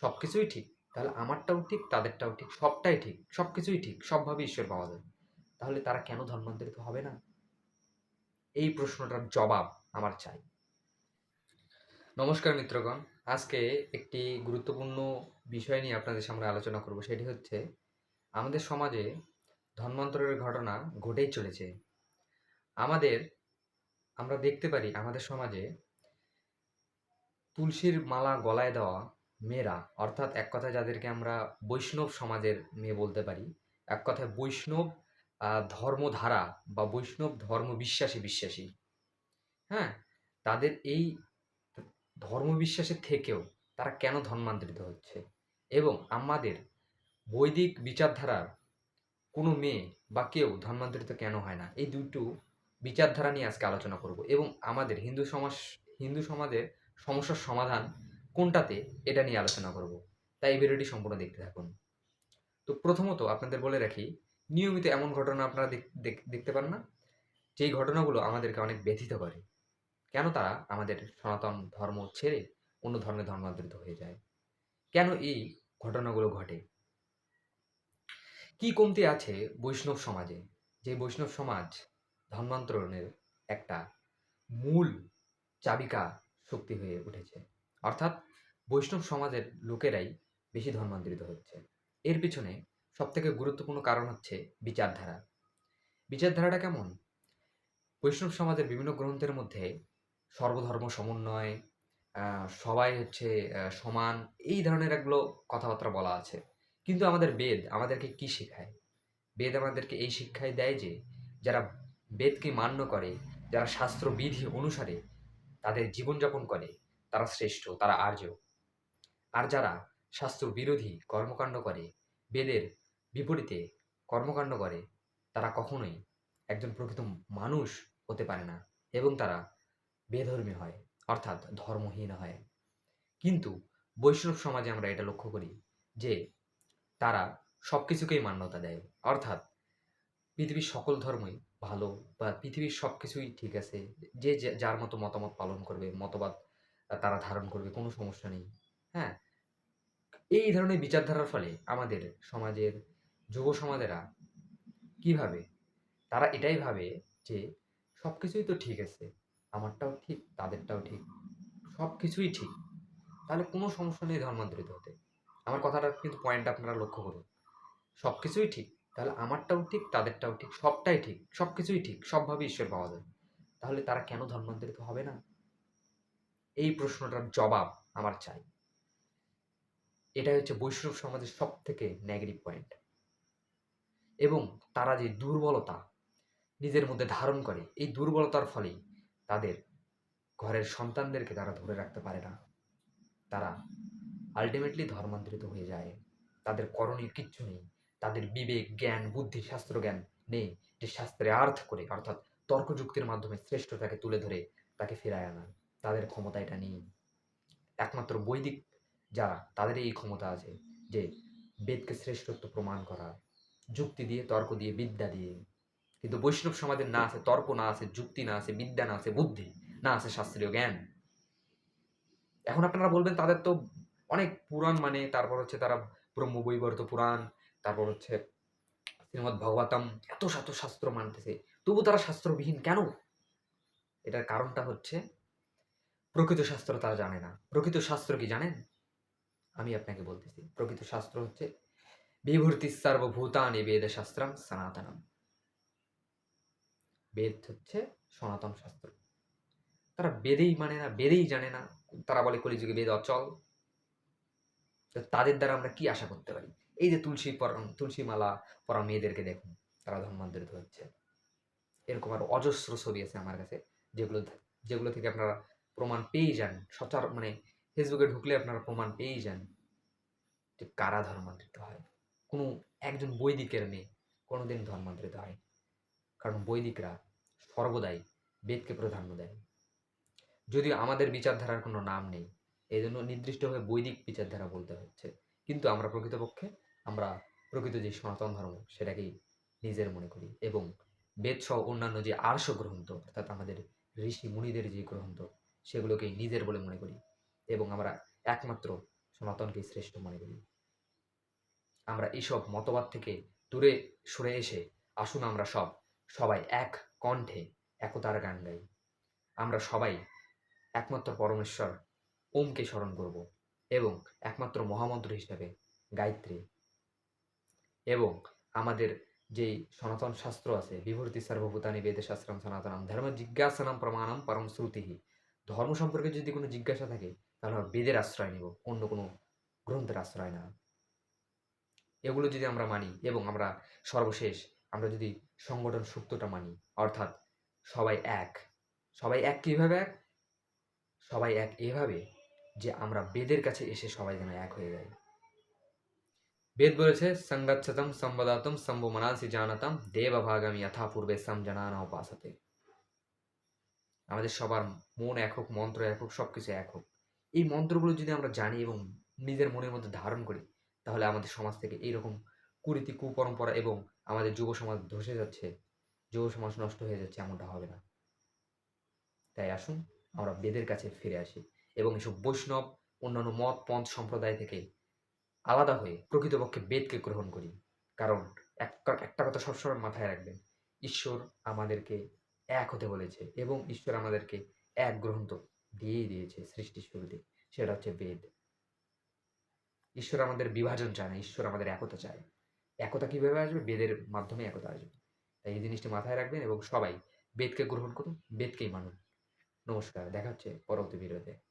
সব কিছুই ঠিক। তাহলে আমারটাও ঠিক, তাদেরটাও ঠিক, সবটাই ঠিক সব কিছুই ঠিক সবভাবে ঈশ্বর পাওয়া যায়। তাহলে তারা কেন ধর্মান্তরিত হবে না? এই প্রশ্নটার জবাব আমার চাই। নমস্কার মিত্রগণ, আজকে একটি গুরুত্বপূর্ণ বিষয় নিয়ে আপনাদের সামনে আলোচনা করব। সেটি হচ্ছে, আমাদের সমাজে ধর্মান্তরের ঘটনা ঘটেই চলেছে। আমাদের, আমরা দেখতে পারি আমাদের সমাজে তুলসীর মালা গলায় দেওয়া মেয়েরা, অর্থাৎ এক কথায় যাদেরকে আমরা বৈষ্ণব সমাজের মেয়ে বলতে পারি, এক কথায় বৈষ্ণব ধর্মধারা বা বৈষ্ণব ধর্ম বিশ্বাসী বিশ্বাসী। হ্যাঁ? তাদের এই ধর্মবিশ্বাসের থেকেও তারা কেন ধর্মান্তরিত হচ্ছে? এবং আমাদের বৈদিক বিচারধারার কোনো মেয়ে বা কেউ ধর্মান্তরিত কেন হয় না? এই দুটো বিচারধারা নিয়ে আজকে আলোচনা করব। এবং আমাদের হিন্দু সমাজ হিন্দু সমাজের সমস্যার সমাধান কোনটাতে এটা নিয়ে আলোচনা করব। তাই এই ভিডিওটি সম্পূর্ণ দেখতে থাকুন। তো প্রথমত আপনাদের বলে রাখি, নিয়মিত এমন ঘটনা আপনারা দেখ- দেখ- দেখতে পান না, যেই ঘটনাগুলো আমাদেরকে অনেক ব্যথিত করে। কেন তারা আমাদের সনাতন ধর্ম ছেড়ে অন্য ধর্মে ধর্মান্তরিত হয়ে যায়? কেন এই ঘটনাগুলো ঘটে? কি কমতি আছে বৈষ্ণব সমাজে? যে বৈষ্ণব সমাজ ধর্মান্তরণের একটা মূল চাবিকা শক্তি হয়ে উঠেছে। অর্থাৎ বৈষ্ণব সমাজের লোকেরাই বেশি ধর্মান্তরিত হচ্ছে। এর পিছনে সবথেকে গুরুত্বপূর্ণ কারণ হচ্ছে বিচারধারা। বিচারধারাটা কেমন? বৈষ্ণব সমাজের বিভিন্ন গ্রন্থের মধ্যে সর্বধর্ম সমন্বয় সবাই হচ্ছে সমান, এই ধরনের একগুলো কথাবার্তা বলা আছে। কিন্তু আমাদের বেদ আমাদেরকে কি শেখায়? বেদ আমাদেরকে এই শিক্ষায় দেয় যে, যারা বেদকে মান্য করে, যারা শাস্ত্র বিধি অনুসারে তাদের জীবনযাপন করে, তারা শ্রেষ্ঠ, তারা আর্য। আর যারা শাস্ত্র বিরোধী কর্মকাণ্ড করে, বেদের বিপরীতে কর্মকাণ্ড করে, তারা কখনোই একজন প্রকৃত মানুষ হতে পারে না এবং তারা বেধর্মী হয়, অর্থাৎ ধর্মহীন হয়। কিন্তু বৈষ্ণব সমাজে আমরা এটা লক্ষ্য করি যে তারা সব কিছুকেই মান্যতা দেয়, অর্থাৎ পৃথিবীর সকল ধর্মই ভালো বা পৃথিবীর সব কিছুই ঠিক আছে যে যার মতো মতামত পালন করবে, মতবাদ তারা ধারণ করবে, কোনো সমস্যা নেই হ্যাঁ? এই ধরনের বিচারধারার ফলে আমাদের সমাজের, যুব সমাজেরা কীভাবে? তারা এটাই ভাবে যে সব কিছুই তো ঠিক আছে, আমারটাও ঠিক, তাদেরটাও ঠিক সব কিছুই ঠিক। তাহলে কোনো সমস্যা নেই ধর্মান্তরিত হতে। আমার কথাটা কিন্তু পয়েন্ট আপনারা লক্ষ্য করুন। সব কিছুই ঠিক, তাহলে আমারটাও ঠিক, তাদেরটাও ঠিক, সবটাই ঠিক সব কিছুই ঠিক, সবভাবে ঈশ্বর পাওয়া যায়। তাহলে তারা কেন ধর্মান্তরিত হবে না? এই প্রশ্নটার জবাব আমার চাই। এটা হচ্ছে বৈষ্ণব সমাজের সব থেকে নেগেটিভ পয়েন্ট এবং তারা যে দুর্বলতা নিজের মধ্যে ধারণ করে, এই দুর্বলতার ফলেই তাদের ঘরের সন্তানদেরকে তারা ধরে রাখতে পারে না। তারা আলটিমেটলি ধর্মান্তরিত হয়ে যায়। তাদের করণীয় কিচ্ছু নেই। তাদের বিবেক, জ্ঞান, বুদ্ধি, শাস্ত্র জ্ঞান নেই যে শাস্ত্রে আর্থ করে, অর্থাৎ তর্কযুক্তির মাধ্যমে শ্রেষ্ঠতাকে তুলে ধরে তাকে ফেরায় আনা। তাদের ক্ষমতা এটা নেই। একমাত্র বৈদিক যারা তাদের এই ক্ষমতা আছে যে বেদকে শ্রেষ্ঠত্ব প্রমাণ করা, যুক্তি দিয়ে, তর্ক দিয়ে, বিদ্যা দিয়ে। কিন্তু বৈষ্ণব সমাজের না আছে তর্ক, না আছে যুক্তি, না আছে বিদ্যা, না আছে বুদ্ধি, না আছে শাস্ত্রীয় জ্ঞান। এখন আপনারা বলবেন তাদের তো অনেক পুরাণ মানে তারপর হচ্ছে তারা ব্রহ্মবৈবর্ত পুরাণ, তারপর হচ্ছে শ্রীমদ ভগবতম এত শত শাস্ত্র মানতেছে, তবু তারা শাস্ত্রবিহীন কেন? এটার কারণটা হচ্ছে প্রকৃত শাস্ত্র তারা জানে না। প্রকৃত শাস্ত্র কি জানেন? আমি আপনাকে বলতেছি, প্রকৃত শাস্ত্র হচ্ছে, বিভূতি সর্বভূতানি বেদ শাস্ত্রম সনাতনম। বেদ হচ্ছে সনাতন শাস্ত্র। তারা বেদেই মানে না, বেদেই জানে না, তারা বলে কলিযুগে বেদ অচল। তো তাদের দ্বারা আমরা কি আশা করতে পারি? এই যে তুলসী পর তুলসী মালা পরা মেয়েদেরকে দেখুন, তারা ধর্মান্তরিত হচ্ছে। এরকম আরও অজস্র ছবি আছে আমার কাছে, যেগুলো যেগুলো থেকে আপনারা প্রমাণ পেয়েই যান। সচার মানে ফেসবুকে ঢুকলে আপনারা প্রমাণ পেয়েই যান। যে কারা ধর্মান্তরিত হয়? কোনো একজন বৈদিকের মেয়ে কোনোদিন ধর্মান্তরিত হয় কারণ বৈদিকরা সর্বদাই বেদকে প্রাধান্য দেয় যদিও আমাদের বিচারধারার কোনো নাম নেই এই জন্য নির্দিষ্টভাবে বৈদিক বিচারধারা বলতে হচ্ছে। কিন্তু আমরা প্রকৃতপক্ষে, আমরা প্রকৃত যে সনাতন ধর্ম, সেটাকেই নিজের মনে করি এবং বেদ সহ অন্যান্য যে আর্ষ গ্রন্থ, অর্থাৎ আমাদের ঋষি মুনিদের যে গ্রন্থ, সেগুলোকেই নিজের বলে মনে করি এবং আমরা একমাত্র সনাতনকে শ্রেষ্ঠ মনে করি। আমরা এইসব মতবাদ থেকে দূরে সরে এসে আসুন আমরা সব, সবাই এক কণ্ঠে একতার গান গাই। আমরা সবাই একমাত্র পরমেশ্বর, ওমকে স্মরণ করব এবং একমাত্র মহামন্ত্র হিসাবে গায়ত্রী। এবং আমাদের যেই সনাতন শাস্ত্র আছে, বিভূতি সর্বভূতানি বেদে শাস্ত্রম সনাতনম ধর্ম জিজ্ঞাসানাম প্রমাণম পরম শ্রুতি ধর্ম সম্পর্কে যদি কোনো জিজ্ঞাসা থাকে তাহলে আমরা বেদের আশ্রয় নিব, অন্য কোনো গ্রন্থের আশ্রয় না। এগুলো যদি আমরা মানি এবং আমরা সর্বশেষ আমরা যদি সংগঠন সূক্তটা মানি, অর্থাৎ সবাই এক। সবাই এক কীভাবে এক? সবাই এক এভাবে যে আমরা বেদের কাছে এসে সবাই যেন এক হয়ে যায়। বেদ বলেছে সঙ্গচ্ছতম সম্বদাতম সম্ভু মনাসি জানাতাম, দেবভাগম যথা পূর্বে সমজনানা উপাসতে। আমাদের সবার মন এক হোক, মন্ত্র এক হোক সব কিছু এক হোক। এই মন্ত্রগুলো যদি আমরা জানি এবং নিজের মনের মধ্যে ধারণ করি, তাহলে আমাদের সমাজ থেকে এইরকম কুরীতি, কুপরম্পরা এবং আমাদের যুব সমাজ ধসে যাচ্ছে, যুব সমাজ নষ্ট হয়ে যাচ্ছে এমনটা হবে না। তাই আসুন, আমরা বেদের কাছে ফিরে আসি এবং এসব বৈষ্ণব, অন্যান্য মত, পন্থ সম্প্রদায় থেকে আলাদা হয়ে প্রকৃতপক্ষে বেদকে গ্রহণ করি। কারণ এক- একটা কথা সবসময় মাথায় রাখবেন, ঈশ্বর আমাদেরকে এক হতে বলেছে এবং ঈশ্বর আমাদেরকে এক গ্রহণ দিয়েই দিয়েছে সৃষ্টির শুরুতে সেটা হচ্ছে বেদ। ঈশ্বর আমাদের বিভাজন চায় না, ঈশ্বর আমাদের একতা চায়। একতা কীভাবে আসবে? বেদের মাধ্যমে একতা আসবে। তাই এই জিনিসটি মাথায় রাখবেন এবং সবাই বেদকে গ্রহণ করুন, বেদকেই মানুন। নমস্কার, দেখা হচ্ছে পরবর্তী ভিডিওতে।